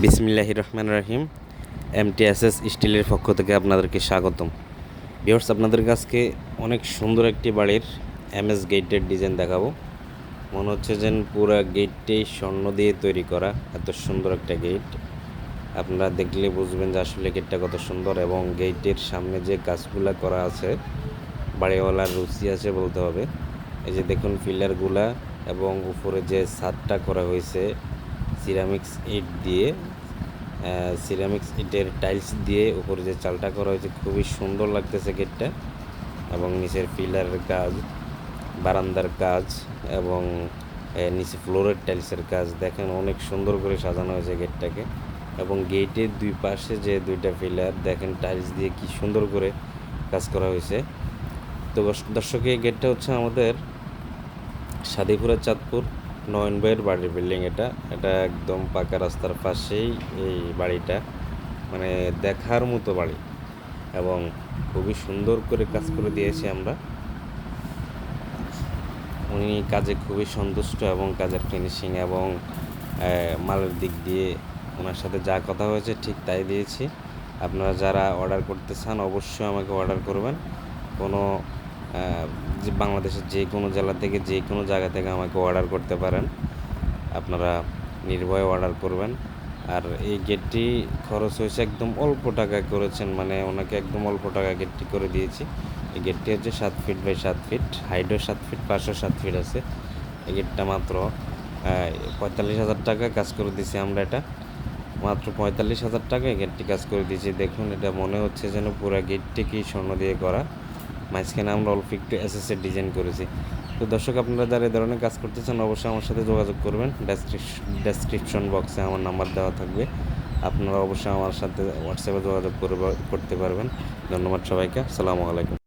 বিসমিল্লাহ রহমান রাহিম। এমটিএসএস স্টিলের পক্ষ থেকে আপনাদেরকে স্বাগতম। ভিউয়ার্স আপনাদের কাছকে অনেক সুন্দর একটি বাড়ির এমএস গেটের ডিজাইন দেখাবো। মনে হচ্ছে যেন পুরো গেটটাই স্বর্ণ দিয়ে তৈরি করা এত সুন্দর একটা গেট আপনারা দেখলে বুঝবেন যে আসলে গেটটা কত সুন্দর এবং গেটের সামনে যে কাজগুলা করা আছে, বাড়িওয়ালার রুচি আছে বলতে হবে। এই যে দেখুন পিলারগুলা এবং উপরে যে ছাদটা করা হয়েছে সিরামিক্স ইট দিয়ে সিরামিক্স ইটের টাইলস দিয়ে উপরে যে চালটা করা হয়েছে, খুবই সুন্দর লাগতেছে গেটটা এবং নিচের পিলারের কাজ, বারান্দার কাজ এবং নিচে ফ্লোরের টাইলসের কাজ। দেখেন অনেক সুন্দর করে সাজানো হয়েছে গেটটাকে এবং গেটের দুই পাশে যে দুইটা পিলার দেখেন টাইলস দিয়ে কি সুন্দর করে কাজ করা হয়েছে। তো দর্শক, এই গেটটা হচ্ছে আমাদের সাদিপুরের চাঁদপুর। নয়ন ভাইয়ের বাড়ির বিল্ডিং এটা। এটা একদম পাকা রাস্তার পাশেই এই বাড়িটা। মানে দেখার মতো বাড়ি। এবং খুবই সুন্দর করে কাজ করে দিয়েছি আমরা। উনি কাজে খুবই সন্তুষ্ট এবং কাজের ফিনিশিং এবং মালের দিক দিয়ে ওনার সাথে যা কথা হয়েছে ঠিক তাই দিয়েছি। আপনারা যারা অর্ডার করতে চান অবশ্যই আমাকে অর্ডার করবেন। কোনো যে বাংলাদেশের যে কোনো জেলা থেকে যে কোনো জায়গা থেকে আমাকে অর্ডার করতে পারেন। আপনারা নির্ভয়ে অর্ডার করবেন। আর এই গেটটি খরচ হয়েছে একদম অল্প টাকায় করেছেন মানে ওনাকে একদম অল্প টাকা গেটটি করে দিয়েছি। এই গেটটি হচ্ছে সাত ফিট বাই সাত ফিট হাইটও সাত ফিট পাঁচশো সাত ফিট আছে। এই গেটটা মাত্র পঁয়তাল্লিশ হাজার টাকা কাজ করে দিয়েছি আমরা এটা। মাত্র পঁয়তাল্লিশ হাজার টাকায় গেটটি কাজ করে দিয়েছি। দেখুন, এটা মনে হচ্ছে যেন পুরো গেটটিকেই স্বর্ণ দিয়ে করা। মাঝখানে আমরা অল্প একটু এসএসের ডিজাইন করেছি। তো দর্শক, আপনারা যারা এই ধরনের কাজ করতে চান অবশ্যই আমার সাথে যোগাযোগ করবেন। ডেসক্রিপশন বক্সে আমার নাম্বার দেওয়া থাকবে। আপনারা অবশ্যই আমার সাথে হোয়াটসঅ্যাপে যোগাযোগ করতে পারবেন। ধন্যবাদ সবাইকে। আসসালামু আলাইকুম।